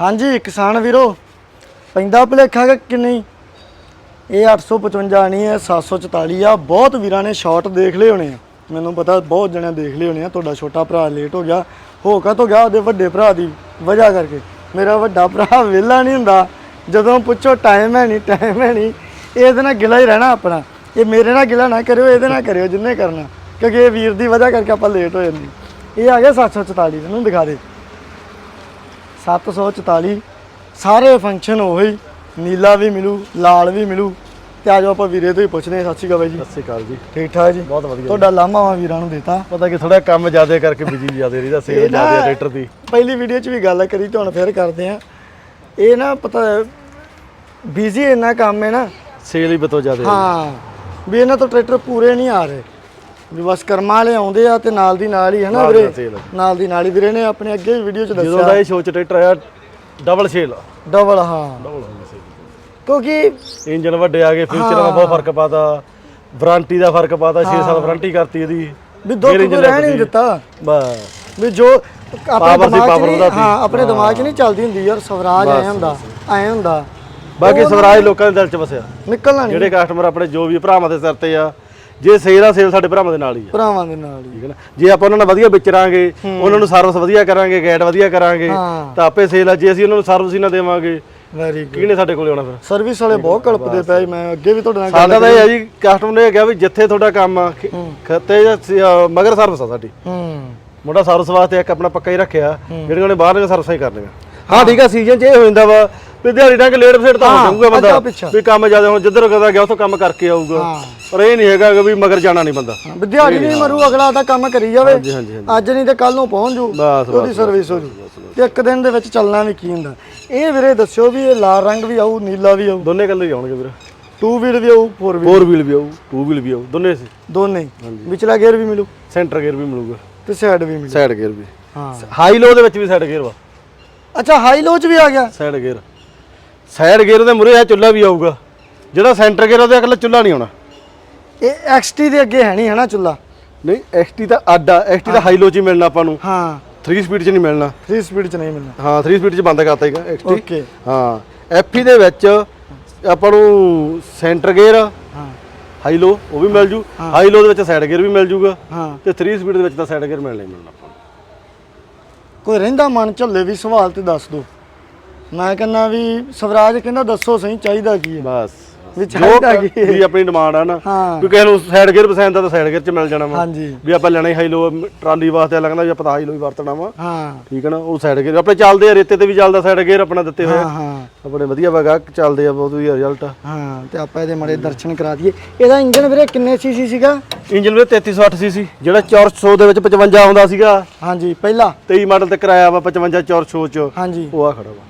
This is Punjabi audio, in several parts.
ਹਾਂਜੀ, ਕਿਸਾਨ ਵੀਰੋ, ਪੈਂਦਾ ਭੁਲੇਖਾ ਕਿ ਕਿ ਨਹੀਂ, ਇਹ 855 ਨਹੀਂ ਹੈ 744 ਆ। ਬਹੁਤ ਵੀਰਾਂ ਨੇ ਸ਼ਾਰਟ ਦੇਖ ਲਏ ਹੋਣੇ ਆ। ਮੈਨੂੰ ਪਤਾ ਬਹੁਤ ਜਣਿਆਂ ਦੇਖ ਲਏ ਹੋਣੇ ਆ। ਤੁਹਾਡਾ ਛੋਟਾ ਭਰਾ ਲੇਟ ਹੋ ਗਿਆ ਹੋਕਾ ਤੋਂ ਗਿਆ ਉਹਦੇ ਵੱਡੇ ਭਰਾ ਦੀ ਵਜ੍ਹਾ ਕਰਕੇ। ਮੇਰਾ ਵੱਡਾ ਭਰਾ ਵਿਹਲਾ ਨਹੀਂ ਹੁੰਦਾ। ਜਦੋਂ ਪੁੱਛੋ ਟਾਈਮ ਹੈ ਨਹੀਂ ਟਾਈਮ ਹੈ ਨਹੀਂ। ਇਹਦੇ ਨਾਲ ਗਿਲਾ ਹੀ ਰਹਿਣਾ ਆਪਣਾ। ਇਹ ਮੇਰੇ ਨਾਲ ਗਿਲਾ ਨਾ ਕਰਿਓ, ਇਹਦੇ ਨਾਲ ਕਰਿਓ, ਜਿੰਨੇ ਕਰਨਾ। ਕਿਉਂਕਿ ਇਹ ਵੀਰ ਦੀ ਵਜ੍ਹਾ ਕਰਕੇ ਆਪਾਂ ਲੇਟ ਹੋ ਜਾਂਦੇ ਇਹ ਆ ਗਿਆ 744 ਇਹਨੂੰ ਦਿਖਾ ਦੇ। 744 ਸਾਰੇ ਫੰਕਸ਼ਨ ਉਹੀ ਨੀਲਾ ਵੀ ਮਿਲੂ ਲਾਲ ਵੀ ਮਿਲੂ ਤੇ ਆਜੋ ਆਪਾਂ ਵੀਰੇ ਤੋਂ ਹੀ ਪੁੱਛਦੇ ਹਾਂ ਸਤਿ ਸ਼੍ਰੀ ਅਕਾਲ ਬਾਈ ਜੀ। ਸਤਿ ਸ਼੍ਰੀ ਅਕਾਲ ਜੀ। ਠੀਕ ਠਾਕ ਜੀ? ਬਹੁਤ ਵਧੀਆ। ਤੁਹਾਡਾ ਲਾਮਾ ਵਾ ਵੀਰਾਂ ਨੂੰ ਦਿੱਤਾ। ਪਤਾ ਕਿ ਥੋੜਾ ਕੰਮ ਜ਼ਿਆਦਾ ਕਰਕੇ ਬਿਜ਼ੀ ਜ਼ਿਆਦਾ ਰਹੀਦਾ ਸੇਲ ਜ਼ਿਆਦਾ ਟਰੈਕਟਰ ਦੀ। ਪਹਿਲੀ ਵੀਡੀਓ 'ਚ ਵੀ ਗੱਲ ਕਰੀ ਤੇ ਹੁਣ ਫੇਰ ਕਰਦੇ ਆ ਇਹ ਨਾ ਪਤਾ ਬਿਜ਼ੀ ਇੰਨਾ ਕੰਮ ਹੈ ਨਾ। ਸੇਲ ਹੀ ਬਤੋ ਜ਼ਿਆਦਾ ਹਾਂ ਵੀ ਇਹਨਾਂ ਤੋਂ ਟਰੈਕਟਰ ਪੂਰੇ ਨਹੀਂ ਆ ਰਹੇ। ਵੀ ਬਸ ਕਰਮਾਂ ਵਾਲੇ ਆਉਂਦੇ ਆ ਤੇ ਨਾਲ ਦੀ ਨਾਲ ਹੀ ਹੈ ਨਾ ਨਾਲ ਦੀ ਵੀਰੇ? ਨਾਲ ਦੀ ਨਾਲ ਹੀ ਵੀਰੇ ਨੇ ਆਪਣੇ ਅੱਗੇ ਵੀ ਵੀਡੀਓ 'ਚ ਜਦੋਂ ਦੱਸਿਆ। ਦਾ ਇਹ ਸ਼ੋਅ ਚ ਟਰੈਕਟਰ ਆਇਆ ਡਬਲ ਸੇਲ ਡਬਲ ਹਾਂ। ਡਬਲ ਹੋ ਗਈ ਕਿਉਂਕਿ ਇੰਜਨ ਵੱਡੇ ਆ ਗਏ ਫਿਊਚਰਾਂ ਦਾ ਬਹੁਤ ਫ਼ਰਕ ਪਾਤਾ। ਵਾਰੰਟੀ ਦਾ ਫ਼ਰਕ ਪਾਤਾ 6 ਸਾਲ ਵਾਰੰਟੀ ਕਰਤੀ ਇਹਦੀ। ਵੀ ਦੁੱਖ ਫੇਰ ਕੋਈ ਰਹਿਣ ਨਹੀਂ ਦਿੱਤਾ। ਬਸ। ਵੀ ਜੋ ਆਪਣੇ Power ਦਿਮਾਗ 'ਚ power ਨਹੀਂ ਵਧਾਤੀ। ਹਾਂ ਆਪਣੇ ਦਿਮਾਗ 'ਚ ਨਹੀਂ ਚੱਲਦੀ ਹੁੰਦੀ ਯਾਰ ਸਵਰਾਜ ਐ ਹੁੰਦਾ ਐ ਹੁੰਦਾ। ਬਾਕੀ ਸਵਰਾਜ ਲੋਕਾਂ ਦੇ ਦਿਲ ਚ ਵਸਿਆ। ਨਿਕਲਣਾ ਨਹੀਂ। ਜਿਹੜੇ ਕਸਟਮਰ ਆਪਣੇ ਜੋ ਵੀ ਭਰਾਵਾਂ ਦੇ ਸਿਰ ਤੇ ਆ ਜੇ ਸੇਲ ਆ ਸੇਲ ਸਾਡੇ ਭਰਾਵਾਂ ਦੇ ਨਾਲ ਹੀ ਆ। ਭਰਾਵਾਂ ਦੇ ਨਾਲ ਹੀ। ਠੀਕ ਹੈ ਨਾ? ਜੇ ਆਪਾਂ ਉਹਨਾਂ ਨਾਲ ਵਧੀਆ ਵਿਚਰਾਂਗੇ ਉਹਨਾਂ ਨੂੰ ਸਰਵਿਸ ਵਧੀਆ ਕਰਾਂਗੇ ਗਾਈਡ ਵਧੀਆ ਕਰਾਂਗੇ। ਤਾਂ ਆਪੇ ਸੇਲ ਆ। ਜੇ ਅਸੀਂ ਉਹਨਾਂ ਨੂੰ ਸਰਵਿਸ ਹੀ ਨਾ ਦੇਵਾਂਗੇ ਵੈਰੀ ਗੁੱਡ ਕਿਹਨੇ ਸਾਡੇ ਕੋਲੇ ਆਉਣਾ ਫਿਰ? ਸਰਵਿਸ ਵਾਲੇ ਬਹੁਤ ਕਲਪਦੇ ਪਏ ਮੈਂ ਅੱਗੇ ਵੀ ਤੁਹਾਡੇ ਨਾਲ ਸਾਡਾ ਤਾਂ ਇਹ ਹੈ ਜੀ ਕਸਟਮਰ ਨੇ ਕਿਹਾ ਵੀ ਜਿੱਥੇ ਤੁਹਾਡਾ ਕੰਮ ਆ ਖੱਤੇ ਮਗਰ ਸਰਵਿਸ ਆ ਸਾਡੀ। ਹੂੰ। ਮੁੰਡਾ ਸਰਵਿਸ ਵਾਸਤੇ ਇੱਕ ਆਪਣਾ ਪੱਕਾ ਹੀ ਰੱਖਿਆ ਜਿਹੜੀਆਂ ਉਹਨੇ ਬਾਹਰ ਦੀਆਂ ਸਰਵਿਸਾਂ ਹੀ ਕਰਨੀਆਂ। ਹਾਂ। ਠੀਕ ਆ ਸੀਜ਼ਨ 'ਚ ਇਹ ਹੋ ਜਾਂਦਾ ਵਾ ਵੀ ਦਿਹਾੜੀ ਡੰਗ ਲੇਟ ਫੇਟ ਤਾਂ ਹੋ ਜਾਊਗਾ ਬੰਦਾ। ਵੀ ਕੰਮ ਜ਼ਿਆਦਾ ਹੁਣ ਜਿੱਧਰ ਕਦਾ ਗਿਆ ਉੱਥੋਂ ਕੰਮ ਕਰਕੇ ਆਊਗਾ। ਪਰ ਇਹ ਨਹੀਂ ਹੈਗਾ ਕਿ ਵੀ ਮਗਰ ਜਾਣਾ ਨਹੀਂ ਬੰਦਾ। ਵਿਦਿਆਰਥੀ ਨਹੀਂ ਮਰੂ ਅਗਲਾ ਤਾਂ ਕੰਮ ਕਰੀ ਜਾਵੇ। ਅੱਜ ਨਹੀਂ ਤੇ ਕੱਲ ਨੂੰ ਪਹੁੰਚ ਜੂ ਉਹਦੀ ਸਰਵਿਸ ਹੋ ਜੂ। ਤੇ ਇੱਕ ਦਿਨ ਦੇ ਵਿੱਚ ਚੱਲਣਾ ਵੀ ਕੀ ਹੁੰਦਾ? ਇਹ ਵੀਰੇ ਦੱਸਿਓ ਵੀ ਇਹ ਲਾਲ ਰੰਗ ਵੀ ਆਊ ਨੀਲਾ ਵੀ ਆਊ? ਦੋਨੇ ਕੱਲੇ ਹੀ ਆਉਣਗੇ ਵੀਰ। ਟੂ ਵੀਲ ਵੀ ਆਊ ਫੋਰ ਵੀਲ ਫੋਰ ਵੀਲ ਵੀ ਆਊ ਟੂ ਵੀਲ ਵੀ ਆਊ ਦੋਨੇ ਸੀ। ਦੋਨੇ। ਵਿਚਲਾ ਗੇਅਰ ਵੀ ਮਿਲੂ? ਸੈਂਟਰ ਗੇਅਰ ਵੀ ਮਿਲੂਗਾ। ਤੇ ਸਾਈਡ ਵੀ ਮਿਲੂ। ਸਾਈਡ ਗੇਅਰ ਵੀ। ਹਾਂ। ਹਾਈ ਲੋ ਦੇ ਵਿੱਚ ਵੀ ਸਾਈਡ ਗੇਅਰ ਵਾ। ਅੱਛਾ ਹਾਈ ਲੋ ਚ ਵੀ ਆ ਗਿਆ। ਸਾਈਡ ਗੇਅਰ ਸਾਈਡ ਗੇਅਰ ਦੇ ਮੁਰੇ ਆ ਚੁੱਲਾ ਵੀ ਆਊਗਾ। ਜਿਹੜਾ ਸੈਂਟਰ ਗੇਅਰ ਉਹਦੇ ਅਗਲਾ ਚੁੱਲਾ ਨਹੀਂ ਆਉਣਾ। ਇਹ ਐਕਸਟੀ ਦੇ ਅੱਗੇ ਹੈ ਨਹੀਂ ਹੈ ਨਾ ਚੁੱਲਾ ਨਹੀਂ ਐਕਸਟੀ ਦਾ ਅੱਡ ਆ ਐਕਸਟੀ ਦਾ ਹਾਈ ਲੋ ਚ ਹੀ ਮਿਲਣਾ ਆਪਾਂ ਨੂੰ। ਹਾਂ। 3 ਸਪੀਡ ਚ ਨਹੀਂ ਮਿਲਣਾ। 3 ਸਪੀਡ ਚ ਨਹੀਂ ਮਿਲਣਾ। ਹਾਂ 3 ਸਪੀਡ ਚ ਬੰਦ ਕਰਤਾ ਹੈਗਾ ਐਕਸਟੀ ਓਕੇ ਹਾਂ। ਐਫਈ ਦੇ ਵਿੱਚ ਆਪਾਂ ਨੂੰ ਸੈਂਟਰ ਗੇਅਰ ਹਾਂ। ਹਾਈ ਲੋ ਉਹ ਵੀ ਮਿਲ ਜੂ। ਹਾਈ ਲੋ ਦੇ ਵਿੱਚ ਸਾਈਡ ਗੇਅਰ ਵੀ ਮਿਲ ਜੂਗਾ। ਹਾਂ। ਤੇ 3 ਸਪੀਡ ਦੇ ਵਿੱਚ ਤਾਂ ਸਾਈਡ ਗੇਅਰ ਮਿਲਣਾ ਹੀ ਮਿਲਣਾ ਆਪਾਂ ਨੂੰ। ਕੋਈ ਰਹਿੰਦਾ ਮਨ ਝੱਲੇ ਵੀ ਸਵਾਲ ਤੇ ਦੱਸ ਦੋ। ਮੈਂ ਕਹਿੰਦਾ ਵੀ ਸਵਰਾਜ ਕਹਿੰਦਾ ਦੱਸੋ ਸਹੀ ਚਾਹੀਦਾ ਕੀ ਹੈ। ਬਸ। ਵੀ ਜੋ ਚਾਹੀਦਾ ਕੀ ਹੈ? ਵੀ ਆਪਣੀ ਡਿਮਾਂਡ ਆ ਨਾ ਹਾਂ। ਵੀ ਕਿਸੇ ਨੂੰ ਸਾਈਡ ਗੇਅਰ ਪਸੰਦ ਆ ਤਾਂ ਸਾਈਡ ਗੇਅਰ ਚ ਮਿਲ ਜਾਣਾ ਵਾ। ਹਾਂਜੀ। ਵੀ ਆਪਾਂ ਲੈਣਾ ਹੀ ਹਾਈ ਲੋ ਟਰਾਲੀ ਵਾਸਤੇ ਲੱਗਦਾ ਵੀ ਆਪਾਂ ਤਾਂ ਹਾਈ ਲੋ ਹੀ ਵਰਤਣਾ ਵਾ। ਹਾਂ। ਠੀਕ ਹੈ ਨਾ ਉਹ ਸਾਈਡ ਗੇਅਰ ਆਪਣੇ ਚੱਲਦੇ ਆ ਰੇਤੇ ਤੇ ਵੀ ਚੱਲਦਾ ਸਾਈਡ ਗੇਅਰ ਆਪਣਾ ਦਿੱਤੇ ਹੋਏ ਹਾਂ ਆ। ਹਾਂ ਆਪਣੇ ਵਧੀਆ ਵਗਾ ਚੱਲਦੇ ਆ ਬਹੁਤ ਵਧੀਆ ਰਿਜ਼ਲਟ ਆ। ਹਾਂ ਤੇ ਆਪਾਂ ਇਹਦੇ ਮੜੇ ਦਰਸ਼ਨ ਕਰਾ ਦਈਏ। ਇਹਦਾ ਇੰਜਨ ਵੀਰੇ ਕਿੰਨੇ ਸੀਸੀ ਸੀਗਾ? ਇੰਜਨ ਵੀ 3308 ਸੀਸੀ ਜਿਹੜਾ 400 ਦੇ ਵਿੱਚ 55 ਆਉਂਦਾ ਸੀਗਾ। ਹਾਂਜੀ ਪਹਿਲਾ। 23 ਮਾਡਲ ਤੇ ਕਰਾਇਆ ਵਾ 55 400 ਚ। ਹਾਂਜੀ। ਉਹ ਆ ਖੜਾ ਵਾ।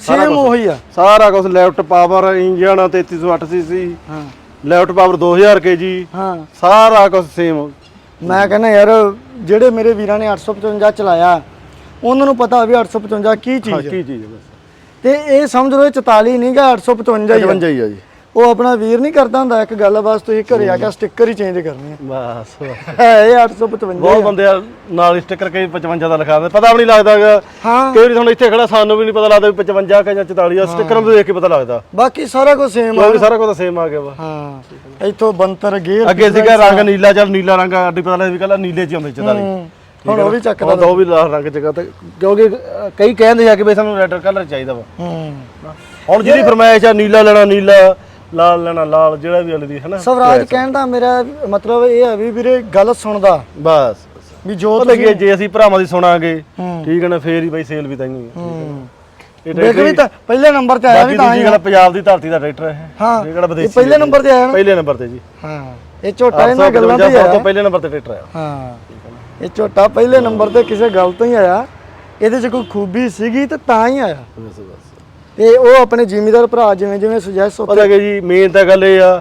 ਸੇਮ ਉਹੀ ਆ। ਸਾਰਾ ਕੁਝ ਲੈਫਟ ਪਾਵਰ ਇੰਜਨ 3308 ਸੀਸੀ ਹਾਂ। ਲੈਫਟ ਪਾਵਰ 2000 ਕੇਜੀ ਹਾਂ। ਸਾਰਾ ਕੁਝ ਸੇਮ ਮੈਂ ਕਹਿੰਦਾ ਯਾਰ ਜਿਹੜੇ ਮੇਰੇ ਵੀਰਾਂ ਨੇ 855 ਚਲਾਇਆ ਉਹਨਾਂ ਨੂੰ ਪਤਾ ਵੀ 855 ਕੀ ਚੀਜ਼ ਹੈ ਕੀ ਚੀਜ਼ ਹੈ ਬਸ। ਤੇ ਇਹ ਸਮਝ ਲਓ ਇਹ 44 ਨਹੀਂਗਾ 855 ਹੀ ਆ। 55 ਹੀ ਆ ਜੀ। ਉਹ ਆਪਣਾ ਵੀਰ ਨਹੀਂ ਕਰਦਾ ਹੁੰਦਾ ਇੱਕ ਗੱਲ ਬਸ ਤੁਸੀਂ ਘਰੇ ਆ ਕੇ ਸਟicker ਹੀ ਚੇਂਜ ਕਰਨੇ ਬਸ। ਆ ਹੈ ਇਹ 855 ਬਹੁਤ ਬੰਦੇ ਆ ਨਾਲ ਹੀ ਸਟicker ਕਈ 55 ਦਾ ਲਿਖਾ ਦਿੰਦੇ। ਪਤਾ ਵੀ ਨਹੀਂ ਲੱਗਦਾਗਾ ਹਾਂ। ਕਈ ਵਾਰੀ ਤੁਹਾਨੂੰ ਇੱਥੇ ਖੜਾ ਸਾਨੂੰ ਵੀ ਨਹੀਂ ਪਤਾ ਲੱਗਦਾ ਵੀ 55 ਕਿ ਜਾਂ 44 ਆ। ਸਟicker ਨੂੰ ਦੇਖ ਕੇ ਪਤਾ ਲੱਗਦਾ। ਬਾਕੀ ਸਾਰਾ ਕੁਝ ਸੇਮ ਆ ਕਿਉਂਕਿ ਸਾਰਾ ਕੁਝ ਸੇਮ ਆ ਗਿਆ ਵਾ। ਹਾਂ। ਇੱਥੋਂ ਬੰਤਰ ਗੇਅਰ ਅੱਗੇ ਸੀਗਾ ਰੰਗ ਨੀਲਾ ਚੱਲ ਨੀਲਾ ਰੰਗ ਅੱਡੀ ਪਤਾ ਲੱਗਦਾ ਵੀ ਕੱਲਾ ਨੀਲੇ ਚ ਹੀ ਆਉਂਦੇ 44 ਹੂੰ। ਹੁਣ ਉਹ ਵੀ ਚੱਕਦਾ ਹੁਣ ਉਹ ਵੀ ਲਾਲ ਰੰਗ ਚ ਤੇ ਕਿਉਂਕਿ ਅ, ਕਈ ਕਹਿੰਦੇ ਆ ਕਿ ਬਈ ਸਾਨੂੰ ਰੈੱਡ ਕਲਰ ਚਾਹੀਦਾ ਵਾ। ਹੂੰ। ਹੁਣ ਜਿਹਦੀ ਫਰਮਾਇਸ਼ ਆ ਨੀਲਾ ਲੈਣਾ ਨੀਲਾ। ਲਾਲ ਲੈਣਾ ਲਾਲ ਜਿਹੜਾ ਵੀ ਵਾਲੀ ਹਨਾ? ਸਵਰਾਜ ਕਹਿਣ ਦਾ ਮੇਰਾ ਮਤਲਬ ਇਹ ਹੈ ਵੀ ਵੀਰੇ ਗੱਲ ਸੁਣਦਾ। ਬਸ। ਵੀ ਜੋ ਹੈ, ਜੇ ਅਸੀਂ ਭਰਾਵਾਂ ਦੀ ਸੁਣਾਂਗੇ ਹੂੰ। ਠੀਕ ਹੈ ਨਾ ਫੇਰ ਹੀ ਬਈ ਸੇਲ ਵੀ ਤਾਂ ਹੀ ਹੈ ਹੂੰ। ਇਹ ਦੇਖ ਵੀ ਤਾਂ ਪਹਿਲੇ ਨੰਬਰ ਤੇ ਆਇਆ ਵੀ ਤਾਂ ਹੀ ਗੱਲ ਪੰਜਾਬ ਦੀ ਧਰਤੀ ਦਾ ਟਰੈਕਟਰ ਹੈ। ਹਾਂ ਇਹ ਕਿਹੜਾ ਇਹ ਵਿਦੇਸ਼ੀ ਪਹਿਲੇ ਨੰਬਰ ਤੇ ਆਇਆ ਨਾ? ਪਹਿਲੇ ਨੰਬਰ ਤੇ ਜੀ। ਹਾਂ ਇਹ ਝੋਟਾ ਇਹਨਾਂ ਗੱਲਾਂ ਤੇ ਹੀ 855 ਆਇਆ। ਤੋਂ ਪਹਿਲੇ ਨੰਬਰ ਤੇ ਟਰੈਕਟਰ ਆਇਆ ਹਾਂ। ਇਹ ਝੋਟਾ ਪਹਿਲੇ ਨੰਬਰ ਤੇ ਕਿਸੇ ਗੱਲ ਤੋਂ ਹੀ ਆਇਆ। ਇਹਦੇ 'ਚ ਕੋਈ ਖੂਬੀ ਸੀਗੀ ਤੇ ਤਾਂ ਹੀ ਆਇਆ। ਬਸ ਬਸ। ਤੇ ਉਹ ਆਪਣੇ ਜ਼ਿਮੀਦਾਰ ਭਰਾ ਜਿਵੇਂ ਜਿਵੇਂ ਸੁਜੈਸਟ ਪਤਾ ਕਿ ਜੀ ਮੇਨ ਤਾਂ ਗੱਲ ਇਹ ਆ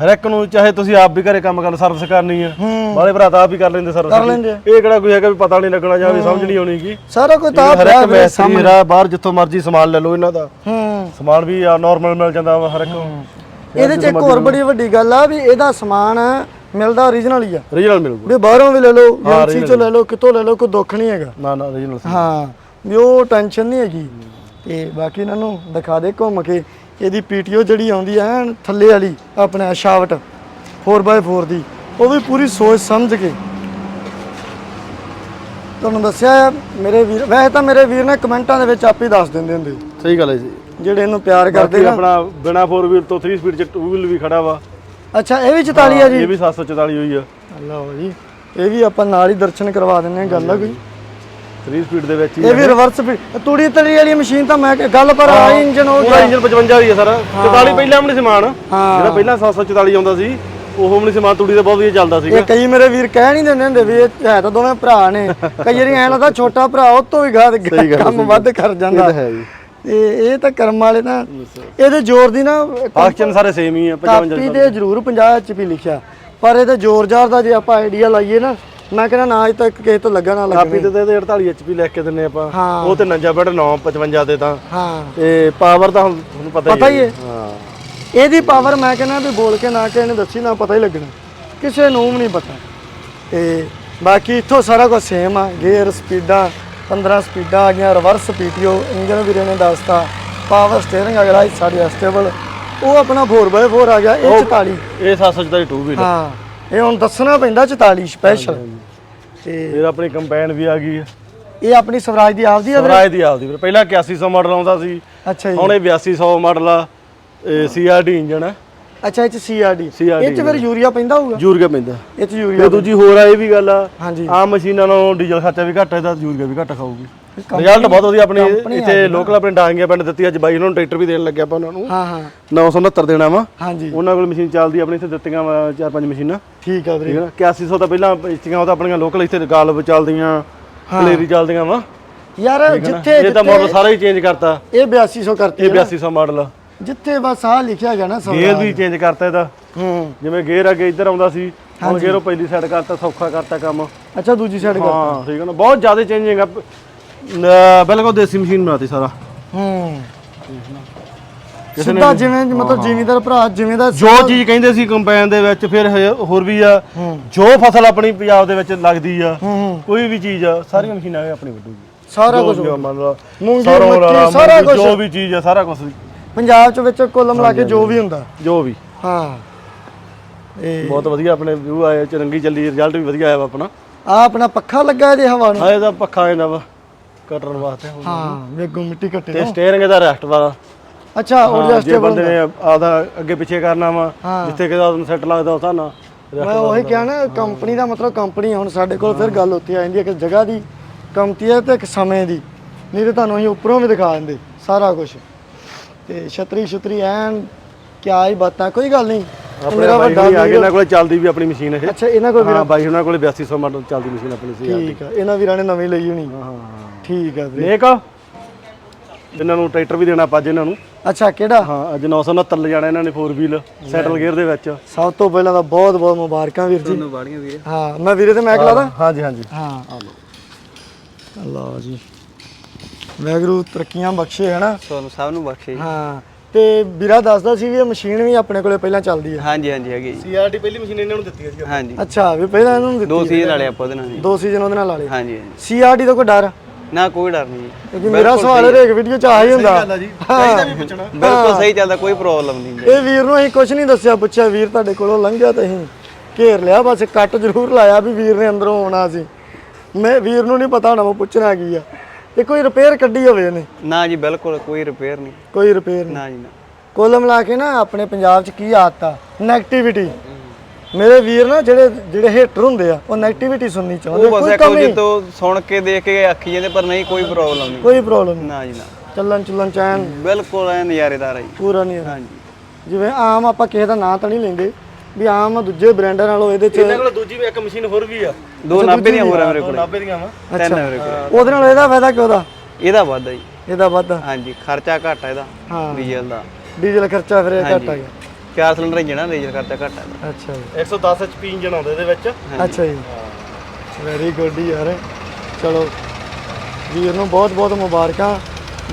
ਹਰ ਇੱਕ ਨੂੰ ਚਾਹੇ ਤੁਸੀਂ ਆਪ ਵੀ ਘਰੇ ਕੰਮ ਕਰਨ ਸਰਵਿਸ ਕਰਨੀ ਆ। ਬਾਲੇ ਭਰਾ ਤਾਂ ਆਪ ਹੀ ਕਰ ਲੈਂਦੇ ਸਰਵਿਸ ਕਰ ਲੈਂਦੇ ਆ। ਇਹ ਕਿਹੜਾ ਕੋਈ ਹੈਗਾ ਵੀ ਪਤਾ ਨਹੀਂ ਲੱਗਣਾ ਜਾਂ ਵੀ ਸਮਝ ਨਹੀਂ ਆਉਣੀਗੀ ਸਾਰਾ ਕੁਝ ਤਾਂ ਹਰ ਇੱਕ ਵੀਰੇ ਮੈਸਤਰੀ ਰਾ ਬਾਹਰ ਜਿੱਥੋਂ ਮਰਜ਼ੀ ਸਮਾਨ ਲੈ ਲਓ ਇਹਨਾਂ ਦਾ। ਹੂੰ। ਸਮਾਨ ਵੀ ਆ ਨਾਰਮਲ ਮਿਲ ਜਾਂਦਾ ਵਾ ਹਰ ਇੱਕ ਇਹਦੇ 'ਚ ਇੱਕ ਹੋਰ ਬੜੀ ਵੱਡੀ ਗੱਲ ਆ ਵੀ ਇਹਦਾ ਸਮਾਨ ਮਿਲਦਾ ਓਰੀਜਨਲ ਹੀ ਆ। ਰੀਜਨਲ ਮਿਲੂਗਾ। ਵੀ ਬਾਹਰੋਂ ਵੀ ਲੈ ਲਓ ਏਜੰਸੀ ਚੋਂ ਲੈ ਲਓ ਕਿਤੋਂ ਲੈ ਲਓ ਕੋਈ ਦੁੱਖ ਨਹੀਂ ਹੈਗਾ। ਨਾ ਨਾ ਰੀਜਨਲ ਹਾਂ ਵੀ ਉਹ ਟੈਨਸ਼ਨ ਨਹੀਂ ਹੈਗੀ। ਤੇ ਬਾਕੀ ਇਹਨਾਂ ਨੂੰ ਦਿਖਾ ਦੇ ਘੁੰਮ ਕੇ ਇਹਦੀ ਪੀਟੀਓ ਜਿਹੜੀ ਆਉਂਦੀ ਐ ਐਨ ਥੱਲੇ ਵਾਲੀ ਆਪਣਾ ਸ਼ਾਫਟ 4x4 ਦੀ ਉਹ ਵੀ ਪੂਰੀ ਸੋਚ ਸਮਝ ਕੇ। ਤੁਹਾਨੂੰ ਦੱਸਿਆ ਮੇਰੇ ਵੀਰ ਵੈਸੇ ਤਾਂ ਮੇਰੇ ਵੀਰ ਨੇ ਕਮੈਂਟਾਂ ਦੇ ਵਿੱਚ ਆਪੇ ਦੱਸ ਦਿੰਦੇ ਹੁੰਦੇ। ਸਹੀ ਗੱਲ ਹੈ ਜੀ। ਜਿਹੜੇ ਇਹਨੂੰ ਪਿਆਰ ਕਰਦੇ ਬਾਕੀ ਨਾ। ਆਪਣਾ ਬਿਨਾ 4 ਵੀਲ ਤੋਂ 3 ਸਪੀਡ ਚ 2 ਵੀਲ ਵੀ ਖੜਾ ਵਾ। ਅੱਛਾ ਇਹ ਵੀ 44 ਆ ਜੀ? ਇਹ ਵੀ 744 ਹੋਈ ਆ। ਲਓ ਜੀ ਇਹ ਵੀ ਆਪਾਂ ਨਾਲ ਹੀ ਦਰਸ਼ਨ ਕਰਵਾ ਦਿੰਨੇ ਆ ਗੱਲ ਆ ਕੋਈ। 3 ਸਪੀਡ ਦੇ ਵਿੱਚ ਹੀ ਇਹ ਵੀ ਰਿਵਰਸ ਤੂੜੀ ਤਲੀ ਵਾਲੀ ਮਸ਼ੀਨ ਤਾਂ ਮੈਂ ਗੱਲ ਪਰ ਆਈ ਇੰਜਨ ਹੋ ਗਿਆ ਇੰਜਨ 55 ਦੀ ਆ ਸਰ। 44 ਪਹਿਲਾਂ ਵੀ ਨਹੀਂ ਸਮਾਨ। ਹਾਂ। ਜਿਹੜਾ ਪਹਿਲਾਂ 744 ਆਉਂਦਾ ਸੀ ਉਹ ਨਹੀਂ ਸਮਾਨ ਤੂੜੀ ਦਾ ਬਹੁਤ ਵਧੀਆ ਚੱਲਦਾ ਸੀਗਾ। ਇਹ ਕਈ ਮੇਰੇ ਵੀਰ ਕਹਿ ਨਹੀਂ ਦਿੰਦੇ ਹੁੰਦੇ ਵੀ ਇਹ ਹੈ ਤਾਂ ਦੋਵੇਂ ਭਰਾ ਨੇ। ਕਈ ਵਾਰੀ ਐਂ ਲੱਗਦਾ ਛੋਟਾ ਭਰਾ ਉਹ ਤੋਂ ਵੀ ਗਾ ਕੰਮ ਵੱਧ ਕਰ ਜਾਂਦਾ। ਹੈ ਜੀ। ਤੇ ਇਹ ਤਾਂ ਕਰਮ ਵਾਲੇ ਨਾ ਇਹਦੇ ਜ਼ੋਰ ਦੀ ਨਾ ਫੰਕਸ਼ਨ ਸਾਰੇ ਸੇਮ ਹੀ ਆ 55 ਕਾਪੀ ਤੇ ਜ਼ਰੂਰ 50 ਚ ਵੀ ਲਿਖਿਆ। ਪਰ ਇਹਦੇ ਜ਼ੋਰ ਜ਼ਾਰ ਦਾ ਜੇ ਆਪਾਂ ਆਈਡੀਆ ਲਾਈਏ ਨਾ ਮੈਂ ਕਹਿੰਦਾ ਨਾ ਅਜ ਤੱਕ ਕਿਸੇ ਤੋਂ ਲੱਗਾ ਨਾ ਕਾਪੀ ਤੇ ਤੇ 48 ਐਚਪੀ ਲਿਖ ਕੇ ਦਿੰਨੇ ਆਪਾਂ। ਹਾਂ। ਉਹ ਤੇ ਨੰਜਾ ਬੜ 9 55 ਤੇ ਤਾਂ। ਹਾਂ। ਤੇ ਪਾਵਰ ਤਾਂ ਹੁਣ ਤੁਹਾਨੂੰ ਪਤਾ ਪਤਾ ਹੀ ਹੈ। ਹਾਂ। ਇਹਦੀ ਪਾਵਰ ਮੈਂ ਕਹਿੰਦਾ ਵੀ ਬੋਲ ਕੇ ਨਾ ਕਿ ਇਹਨੇ ਦੱਸੀ ਨਾ ਪਤਾ ਹੀ ਲੱਗਣਾ। ਕਿਸੇ ਨੂੰ ਵੀ ਨਹੀਂ ਪਤਾ। ਤੇ ਬਾਕੀ ਇੱਥੋਂ ਸਾਰਾ ਕੁਝ ਸੇਮ ਆ। ਗੇਅਰ ਸਪੀਡਾਂ 15 ਸਪੀਡਾਂ ਆ ਗਈਆਂ ਰਿਵਰਸ ਪੀਟੀਓ ਇੰਜਨ ਵੀਰੇ ਨੇ ਦੱਸਤਾ। ਪਾਵਰ ਸਟੀਅਰਿੰਗ ਅਗਲਾ ਹਿੱਸਾ ਐਡਜਸਟੇਬਲ ਉਹ ਆਪਣਾ 4x4 ਆ ਗਿਆ ਇਹ 44 ਇਹ 744 2 ਵੀਲ ਹਾਂ। ਇਹ ਹੁਣ ਦੱਸਣਾ ਪੈਂਦਾ 44 ਸਪੈਸ਼ਲ ਤੇ ਫਿਰ ਆਪਣੀ ਕੰਪੈਨ ਵੀ ਆ ਗਈ ਇਹ ਆਪਣੀ ਸਵਰਾਜ ਦੀ ਆਪਦੀ ਆ ਵੀਰੇ? ਸਵਰਾਜ ਦੀ ਆਪਦੀ ਵੀਰੇ। ਪਹਿਲਾਂ 8100 ਮਾਡਲ ਆਉਂਦਾ ਸੀ। ਅੱਛਾ ਜੀ। ਹੁਣ ਇਹ 8200 ਮਾਡਲ ਆ। ਸੀਆਰਡੀ ਇੰਜਨ ਹੈ। ਅੱਛਾ ਇਹ ਚ ਸੀਆਰਡੀ CRD ਇਹ ਚ ਫਿਰ ਯੂਰੀਆ ਪੈਂਦਾ ਹੋਊਗਾ? ਯੂਰੀਆ ਪੈਂਦਾ। ਇਹ ਚ ਤੇ ਯੂਰੀਆ ਦੂਜੀ ਹੋਰ ਆ ਇਹ ਵੀ ਗੱਲ ਆ। ਹਾਂਜੀ। ਆਮ ਮਸ਼ੀਨਾਂ ਨਾਲੋਂ ਡੀਜ਼ਲ ਖਰਚਾ ਵੀ ਘੱਟ ਹੈ ਤਾਂ ਯੂਰੀਆ ਵੀ ਘੱਟ ਖਾਊਗੀ। ਰਿਜ਼ਲਟ ਬਹੁਤ ਵਧੀਆ ਆਪਣੀ ਇੱਥੇ ਲੋਕਲ ਆਪਣੇ ਡਾਂਗੀਆਂ ਪਿੰਡ ਦਿੱਤੀ ਅੱਜ ਬਾਈ ਉਹਨਾਂ ਨੂੰ ਟਰੈਕਟਰ ਵੀ ਦੇਣ ਲੱਗਿਆ ਆਪਾਂ ਉਹਨਾਂ ਨੂੰ। ਹਾਂ ਹਾਂ। 969 ਦੇਣਾ ਵਾ। ਹਾਂਜੀ। ਉਹਨਾਂ ਕੋਲ ਮਸ਼ੀਨ ਚੱਲਦੀ ਆਪਣੀ ਇੱਥੇ ਦਿੱਤੀਆਂ ਚਾਰ ਪੰਜ ਮਸ਼ੀਨਾਂ। ਠੀਕ ਆ ਵੀਰੇ। ਠੀਕ ਹੈ ਨਾ? 8100 ਤਾਂ ਪਹਿਲਾਂ ਵੇਚੀਆਂ ਉਹ ਤਾਂ ਆਪਣੀਆਂ ਲੋਕਲ ਇੱਥੇ ਗਾਲਬ ਚੱਲਦੀਆਂ ਕਲੇਰੀ ਚੱਲਦੀਆਂ ਵਾ। ਯਾਰ ਜਿੱਥੇ ਇਹ ਤਾਂ ਮਾਡਲ ਸਾਰਾ ਹੀ ਚੇਂਜ ਕਰਤਾ। ਇਹ 8200 ਕਰਤੀ ਇਹ ਹੈ ਨਾ। 8200 ਮਾਡਲ ਆ। ਜਿੱਥੇ ਬਸ ਆ ਲਿਖਿਆ ਗਿਆ ਨਾ ਸਭ ਗੇਅਰ ਵੀ ਚੇਂਜ ਕਰਤਾ ਇਹਦਾ। ਹੂੰ। ਜਿਵੇਂ ਗੇਅਰ ਅੱਗੇ ਇੱਧਰ ਆਉਂਦਾ ਸੀ ਹੁਣ ਗੇਅਰ ਉਹ ਪਹਿਲੀ ਸਾਈਡ ਕਰਤਾ ਸੌਖਾ ਕਰਤਾ ਕੰਮ। ਅੱਛਾ ਦੂਜੀ ਸਾਈਡ ਕਰ ਹਾਂ ਠੀਕ ਹੈ ਨਾ? ਬਹੁਤ ਜ਼ਿਆਦਾ ਚੇਂਜਿੰਗ ਆ। ਨ- ਬਿਲਕੁਲ ਦੇਸੀ ਮਸ਼ੀਨ ਬਣਾਤੀ ਸਾਰਾ। ਹੂੰ। ਸਿੱਧਾ ਜਿਵੇਂ ਮਤਲਬ ਜ਼ਿਮੀਦਾਰ ਭਰਾ ਜਿਵੇਂ ਦਾ ਜੋ ਚੀਜ਼ ਕਹਿੰਦੇ ਸੀ ਕੰਪੈਨ ਦੇ ਵਿੱਚ ਫਿਰ ਹੋਰ ਵੀ ਆ। ਹੂੰ। ਜੋ ਫਸਲ ਆਪਣੀ ਪੰਜਾਬ ਦੇ ਵਿੱਚ ਲੱਗਦੀ ਆ ਹੂੰ ਹੂੰ। ਕੋਈ ਵੀ ਚੀਜ਼ ਆ ਸਾਰੀਆਂ ਮਸ਼ੀਨਾਂ ਇਹ ਆਪਣੀ ਵੱਢੂਗੀ ਸਾਰਾ ਜੋ ਕੁਝ ਵੀ ਆ, ਮੰਨ ਲਾ ਮੂੰਗੀ, ਸਰੋਂ ਮੱਕੀ, ਸਾਰਾ ਮੂੰਗੀ, ਕੁਛ। ਜੋ ਵੀ ਚੀਜ਼ ਆ ਸਾਰਾ ਕੁਝ ਪੰਜਾਬ ਚ ਵਿੱਚ ਕੁੱਲ ਮਿਲਾ ਕੇ ਜੋ ਵੀ ਹੁੰਦਾ। ਜੋ ਵੀ। ਹਾਂ। ਇਹ ਬਹੁਤ ਵਧੀਆ ਆਪਣੇ ਵਿਊ ਆਏ ਚਰੰਗੀ ਚੱਲੀ ਰਿਜ਼ਲਟ ਵੀ ਵਧੀਆ ਆਇਆ ਵਾ ਆਪਣਾ। ਆ ਆਪਣਾ ਪੱਖਾ ਲੱਗਾ ਇਹਦੇ ਹਵਾ ਨੂੰ। ਆ ਇਹਦਾ ਪੱਖਾ ਇਹਦਾ ਵਾ। ਕਟਰਨ ਵਾਸਤੇ ਹਾਂ ਵੇਗੋ ਮਿੱਟੀ ਘੱਟੇ ਤੇ ਸਟੀਅਰਿੰਗ ਇਹਦਾ ਰੈਸਟ ਵਾਲਾ। ਅੱਛਾ ਉਹ ਹਾਂ, ਜੇ ਐਡਜਸਟੇਬਲ ਬੰਦੇ ਨੇ ਆਦਾ ਅੱਗੇ ਪਿੱਛੇ ਕਰਨਾ ਵਾ ਹਾਂ। ਜਿੱਥੇ ਕਿਦਾ ਉਹਨੂੰ ਸੈੱਟ ਲੱਗਦਾ ਉਹ ਨਾ ਮੈਂ ਉਹੀ ਕਿਹਾ ਨਾ ਕੰਪਨੀ ਦਾ ਮਤਲਬ ਕੰਪਨੀ ਹੁਣ ਸਾਡੇ ਕੋਲ ਫਿਰ ਗੱਲ ਉੱਥੇ ਆ ਜਾਂਦੀ ਹੈ ਕਿ ਜਗ੍ਹਾ ਦੀ ਕੰਮਤੀ ਹੈ ਤੇ ਇੱਕ ਸਮੇਂ ਦੀ। ਨਹੀਂ ਤੇ ਤੁਹਾਨੂੰ ਅਸੀਂ ਉੱਪਰੋਂ ਵੀ ਦਿਖਾ ਦਿੰਦੇ ਸਾਰਾ ਕੁਝ ਤੇ ਛਤਰੀ ਛਤਰੀ ਐਨ ਕਿਆ ਹੀ ਬਾਤਾਂ ਕੋਈ ਗੱਲ ਨਹੀਂ। ਆਪਣੇ ਮੇਰਾ ਬਾਈ ਵੱਡਾ ਹੁਣੀ ਆ ਗਏ ਵੀਰ ਇਹਨਾਂ ਕੋਲੇ ਚੱਲਦੀ ਵੀ ਆਪਣੀ ਮਸ਼ੀਨ ਇਹ। ਅੱਛਾ ਇਹਨਾਂ ਕੋਲ ਹਾਂ ਬਾਈ ਉਹਨਾਂ ਕੋਲੇ 8200 ਮਾਡਲ ਚੱਲਦੀ ਮਸ਼ੀਨ ਆਪਣੀ ਸੀ ਠੀਕ ਆ ਇਹਨਾਂ ਵੀਰਾਂ ਨੇ ਨਵੀਂ ਲਈ ਹੋਣੀ। ਹਾਂ। ਠੀਕ ਆ ਵੀਰੇ। ਨੇਕ ਇਹਨਾਂ ਨੂੰ ਟਰੈਕਟਰ ਵੀ ਦੇਣਾ ਆਪਾਂ ਅੱਜ ਇਹਨਾਂ ਨੂੰ। ਅੱਛਾ ਕਿਹੜਾ? ਹਾਂ ਅੱਜ 969 ਲੈ ਜਾਣਾ ਇਹਨਾਂ ਨੇ 4 ਵੀਲ ਸੈਟਲ ਗੇਅਰ ਦੇ ਵਿੱਚ। ਸਭ ਤੋਂ ਪਹਿਲਾਂ ਤਾਂ ਬਹੁਤ ਬਹੁਤ ਮੁਬਾਰਕਾਂ ਵੀਰ ਜੀ। ਤੁਹਾਨੂੰ ਬਾੜੀਆਂ ਵੀਰੇ। ਹਾਂ ਮੈਂ ਵੀਰੇ ਤੇ ਮੈਂ ਕਲਾਦਾ ਹਾਂਜੀ ਹਾਂਜੀ। ਹਾਂ। ਲਓ ਜੀ। ਵੈਗਰੂ ਤਰੱਕੀਆਂ ਬਖਸ਼ੇ ਹੈ ਨਾ ਤੁਹਾਨੂੰ ਸਭ ਨੂੰ ਬਖਸ਼ੇ। ਹਾਂ ਤੇ ਵੀਰਾ ਦੱਸਦਾ ਸੀ ਵੀ ਇਹ ਮਸ਼ੀਨ ਵੀ ਆਪਣੇ ਕੋਲੇ ਪਹਿਲਾਂ ਚੱਲਦੀ ਹੈ ਹਾਂਜੀ ਹਾਂਜੀ ਹੈਗੀ ਜੀ। ਸੀਆਰਟੀ ਪਹਿਲੀ ਮਸ਼ੀਨ ਇਹਨਾਂ ਨੂੰ ਦਿੱਤੀ ਸੀ ਹਾਂਜੀ। ਅੱਛਾ ਵੀ ਪਹਿਲਾਂ ਇਹਨੂੰ ਦਿੱਤੀ ਦੋ ਸੀਜ਼ਨ ਵਾਲੇ ਆਪਾਂ ਉਹਦੇ ਨਾਲ ਜੀ। ਦੋ ਸੀਜ਼ਨ ਉਹਦੇ ਨਾਲ ਲਾ ਲਏ ਹਾਂਜੀ। ਹਾਂਜੀ ਸੀਆਰਡੀ ਦਾ ਕੋਈ ਡਰ? ਨਾ ਕੋਈ ਡਰ ਨਹੀਂ। ਜੀ ਕਿਉਂਕਿ ਮੇਰਾ ਸਵਾਲ ਹਰੇਕ ਵੀਡੀਓ ਚ ਆ ਹੀ ਹੁੰਦਾ ਜੀ। ਚਾਹੀਦਾ ਵੀ ਪੁੱਛਣਾ। ਬਿਲਕੁਲ ਸਹੀ ਚੱਲਦਾ ਕੋਈ ਪ੍ਰੋਬਲਮ ਨਹੀਂ ਇਹ ਵੀਰ ਨੂੰ ਅਸੀਂ ਕੁਝ ਨਹੀਂ ਦੱਸਿਆ ਪੁੱਛਿਆ ਵੀਰ ਤੁਹਾਡੇ ਕੋਲੋਂ ਲੰਘਿਆ ਤੇ ਅਸੀਂ ਘੇਰ ਲਿਆ ਬਸ ਕੱਟ ਜ਼ਰੂਰ ਲਾਇਆ ਵੀ ਵੀਰ ਨੇ ਅੰਦਰੋਂ ਆਉਣਾ ਸੀ। ਮੈਂ ਵੀਰ ਨੂੰ ਨਹੀਂ ਪਤਾ ਹੋਣਾ ਮੈਂ ਪੁੱਛਣਾ ਕੀ ਆ। ਇਹ ਕੋਈ ਰਿਪੇਅਰ ਕੱਢੀ ਹੋਵੇ ਇਹਨੇ? ਨਾ ਜੀ ਬਿਲਕੁਲ ਕੋਈ ਰਿਪੇਅਰ ਨਹੀਂ। ਕੋਈ ਰਿਪੇਅਰ ਨਹੀਂ। ਨਾ ਜੀ ਨਾ। ਕੁੱਲ ਮਿਲਾ ਕੇ ਨਾ ਆਪਣੇ ਪੰਜਾਬ 'ਚ ਕੀ ਆਦਤ ਆ? ਨੈਗੇਟਿਵਿਟੀ ਮੇਰੇ ਵੀਰ ਨਾ ਜਿਹੜੇ ਜਿਹੜੇ ਹੇਟਰ ਹੁੰਦੇ ਆ ਉਹ ਨੈਗੇਟਿਵਿਟੀ ਸੁਣਨੀ ਚਾਹੁੰਦੇ ਉਹ ਬਸ ਕੋਈ ਇੱਕ ਕਮੀ ਤੋਂ ਸੁਣ ਕੇ ਦੇਖ ਕੇ ਆਖੀ ਜਾਂਦੇ ਪਰ ਨਹੀਂ ਕੋਈ ਪ੍ਰੋਬਲਮ ਨਹੀਂ। ਕੋਈ ਪ੍ਰੋਬਲਮ ਨਹੀਂ। ਨਾ ਜੀ ਨਾ। ਚੱਲਣ ਚੁੱਲਣ ਚੈਨ ਬਿਲਕੁਲ ਐ ਨਜ਼ਾਰੇਦਾਰ ਹੈ ਜੀ ਪੂਰਾ ਨਹੀਂ। ਹੈ। ਹਾਂਜੀ। ਜਿਵੇਂ ਆਮ ਆਪਾਂ ਕਿਸੇ ਦਾ ਨਾਂ ਤਾਂ ਨਹੀਂ ਲੈਂਦੇ ਵੀ ਆਮ ਦੂਜੇ ਬ੍ਰਾਂਡਾਂ ਨਾਲੋਂ ਇਹਦੇ 'ਚ ਇਹਨਾਂ ਕੋਲ ਦੂਜੀ ਵੀ ਇੱਕ ਮਸ਼ੀਨ ਹੋਰ ਵੀ ਆ। ਦੋ 90 ਦੀਆਂ ਹੋਰ ਆ ਮੇਰੇ ਕੋਲ। ਨਾਭੇ ਦੀਆਂ ਵਾ। ਤਿੰਨ ਆ ਮੇਰੇ ਕੋਲ। ਉਹਦੇ ਨਾਲ ਇਹਦਾ ਫਾਇਦਾ ਕਿਉਂ ਦਾ ਇਹਦਾ ਵੱਧ ਜੀ। ਇਹਦਾ ਵੱਧ। ਆ। ਹਾਂਜੀ ਖਰਚਾ ਘੱਟ ਹੈ ਇਹਦਾ। ਹਾਂ। ਡੀਜ਼ਲ ਦਾ। ਡੀਜ਼ਲ ਖਰਚਾ ਫਿਰ ਇਹ ਘੱਟ ਆ ਗਿਆ। ਚਾਰ ਸਿਲੰਡਰ ਇੰਜਣ ਆ ਡੀਜ਼ਲ ਖਰਚਾ ਘੱਟ ਇਹਦਾ। ਅੱਛਾ ਜੀ। 110 HP ਇੰਜਨ ਆਉਂਦਾ ਇਹਦੇ ਵਿੱਚ। ਅੱਛਾ ਜੀ। ਵੈਰੀ ਗੁੱਡ ਯਾਰ। ਚਲੋ ਵੀਰ ਨੂੰ ਬਹੁਤ ਬਹੁਤ ਮੁਬਾਰਕਾਂ।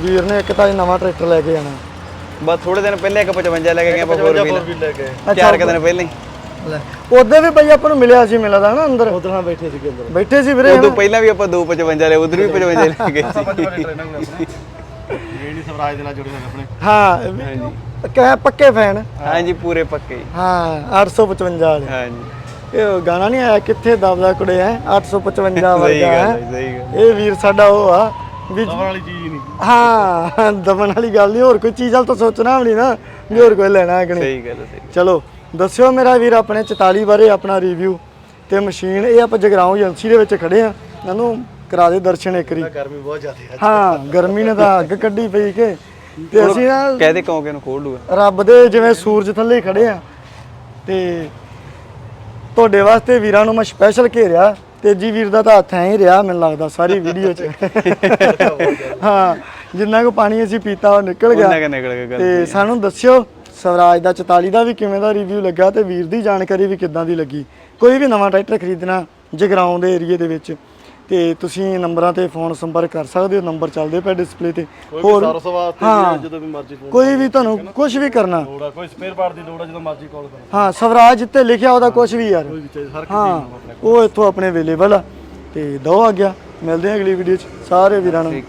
ਵੀਰ ਨੇ ਇੱਕ ਤਾਂ ਇਹ ਨਵਾਂ ਟਰੈਕਟਰ ਲੈ ਕੇ ਆਣਾ ਬਸ ਥੋੜੇ ਦਿਨ ਪਹਿਲੇ ਇੱਕ 55 ਲੈ ਕੇ ਗਏ ਆਪਾਂ 4 54 ਵੀਲ ਵੀਲ ਲੈ ਅੱਛਾ ਚਾਰ ਕੁ ਦਿਨ ਪਹਿਲਾਂ ਲੈ। ਉਹਦੇ ਵੀ ਬਈ ਆਪਾਂ ਨੂੰ ਮਿਲਿਆ ਸੀ ਮਿਲਦਾ ਨਾ ਅੰਦਰ। ਉਧਰ ਹਾਂ ਬੈਠੇ ਸੀਗੇ ਅੰਦਰ। ਬੈਠੇ ਸੀ ਵੀਰੇ। ਉਦੋਂ ਪਹਿਲਾਂ ਵੀ ਆਪਾਂ 255 ਲਏ ਉਧਰ ਵੀ 55 ਲੈ ਗਏ ਸੀ। ਜਿਹੜੀ ਸਵਰਾਜ ਦੇ ਨਾਲ ਜੁੜੇ ਹੋਏ ਆਪਣੇ। ਹਾਂ। ਕਹਿ ਪੱਕੇ ਫੈਨ ਹਾਂਜੀ ਪੂਰੇ ਪੱਕੇ ਹੀ। ਹਾਂ 855 ਵਾਲੇ। ਹਾਂਜੀ। ਇਹ ਗਾਣਾ ਨਹੀਂ ਆਇਆ? ਕਿੱਥੇ ਦਬਦਾ ਕੁੜੇ ਹੈ? 855 ਸਹੀ ਵਰਗਾ ਗੱਲ ਹੈ ਹੈ? ਸਹੀ ਗੱਲ ਇਹ ਵੀਰ ਸਾਡਾ ਉਹ ਆ ਵੀ ਦਵਣ ਵਾਲੀ ਚੀਜ਼ ਹੀ ਨਹੀਂ। ਹਾਂ ਦਮਨ ਵਾਲੀ ਗੱਲ ਨਹੀਂ ਹੋਰ ਕੋਈ ਚੀਜ਼ ਵਾਲ ਤਾਂ ਸੋਚਣਾ ਵੀ ਨਹੀਂ ਨਾ ਵੀ ਹੋਰ ਕੋਈ ਲੈਣਾ ਹੈ ਕਿ ਨਹੀਂ। ਸਹੀ ਗੱਲ ਹੈ ਸਹੀ ਚਲੋ ਦੱਸਿਓ ਮੇਰਾ ਵੀਰ ਆਪਣੇ 44 ਬਾਰੇ ਆਪਣਾ ਰਿਵਿਊ ਤੇ ਮਸ਼ੀਨ ਇਹ ਆਪਾਂ ਜਗਰਾਉਂ ਏਜੰਸੀ ਦੇ ਵਿੱਚ ਖੜੇ ਆ ਇਹਨੂੰ ਕਰਾ ਦੇ ਦਰਸ਼ਨ ਇੱਕ ਵਾਰੀ। ਗਰਮੀ ਬਹੁਤ ਜ਼ਿਆਦਾ ਹੈ ਹਾਂ ਗਰਮੀ ਨੇ ਤਾਂ ਅੱਗ ਕੱਢੀ ਪਈ ਕਿ ਤੇ ਅਸੀਂ ਨਾ ਕਹਦੇ ਕਹੋਗੇ ਨੂੰ ਖੋਲ ਲੂਗਾ ਰੱਬ ਦੇ ਜਿਵੇਂ ਸੂਰਜ ਥੱਲੇ ਹੀ ਖੜੇ ਆ ਤੇ ਤੁਹਾਡੇ ਵਾਸਤੇ ਵੀਰਾਂ ਨੂੰ ਮੈਂ ਸਪੈਸ਼ਲ ਘੇਰਿਆ ਤੇਜੀ ਵੀਰ ਦਾ ਤਾਂ ਹੱਥ ਐਂ ਹੀ ਰਿਹਾ ਮੈਨੂੰ ਲੱਗਦਾ ਸਾਰੀ ਵੀਡੀਓ 'ਚ। ਹਾਂ ਜਿੰਨਾ ਕੋ ਪਾਣੀ ਅਸੀਂ ਪੀਤਾ ਉਹ ਨਿਕਲ ਗਿਆ। ਉਹਨਾਂ ਕਿ ਨਿਕਲ ਕੇ ਗੱਲ ਤੇ ਸਾਨੂੰ ਦੱਸਿਓ ਸਵਰਾਜ ਦਾ 44 ਦਾ ਵੀ ਕਿਵੇਂ ਦਾ ਰਿਵਿਊ ਲੱਗਾ ਤੇ ਵੀਰ ਦੀ ਜਾਣਕਾਰੀ ਵੀ ਕਿੱਦਾਂ ਦੀ ਲੱਗੀ। ਕੋਈ ਵੀ ਨਵਾਂ ਟਰੈਕਟਰ ਖਰੀਦਣਾ ਜਗਰਾਉਂ ਦੇ ਏਰੀਏ ਦੇ ਵਿੱਚ। ਤੇ ਤੁਸੀਂ ਨੰਬਰਾਂ ਤੇ ਫੋਨ ਸੰਪਰਕ ਕਰ ਸਕਦੇ ਹੋ ਨੰਬਰ ਚੱਲਦੇ ਪਏ ਡਿਸਪਲੇ ਤੇ। ਹੋਰ ਸਰਸ ਵਾਸਤੇ ਹਾਂ। ਵੀ ਜਦੋਂ ਵੀ ਮਰਜ਼ੀ ਫੋਨ ਕੋਈ ਵੀ ਤੁਹਾਨੂੰ ਕੁਝ ਵੀ ਕਰਨਾ। ਲੋੜ ਆ ਕੋਈ ਸਪੇਅਰ ਪਾਰਟ ਦੀ ਲੋੜ ਆ ਜਦੋਂ ਮਰਜ਼ੀ ਕਾਲ ਕਰੋ। ਹਾਂ ਸਵਰਾਜ ਜਿੱਤੇ ਲਿਖਿਆ ਉਹਦਾ ਕੁਝ ਵੀ ਯਾਰ। ਕੋਈ ਵੀ ਚਾਹੀਦਾ ਹਰ ਹਾਂ ਉਹ ਇੱਥੋਂ ਆਪਣੇ ਅਵੇਲੇਬਲ ਆ। ਤੇ ਦੋ ਆ ਗਿਆ ਮਿਲਦੇ ਆ ਅਗਲੀ ਵੀਡੀਓ ਚ। ਸਾਰੇ ਵੀਰਾਂ ਨੂੰ। ਠੀਕ।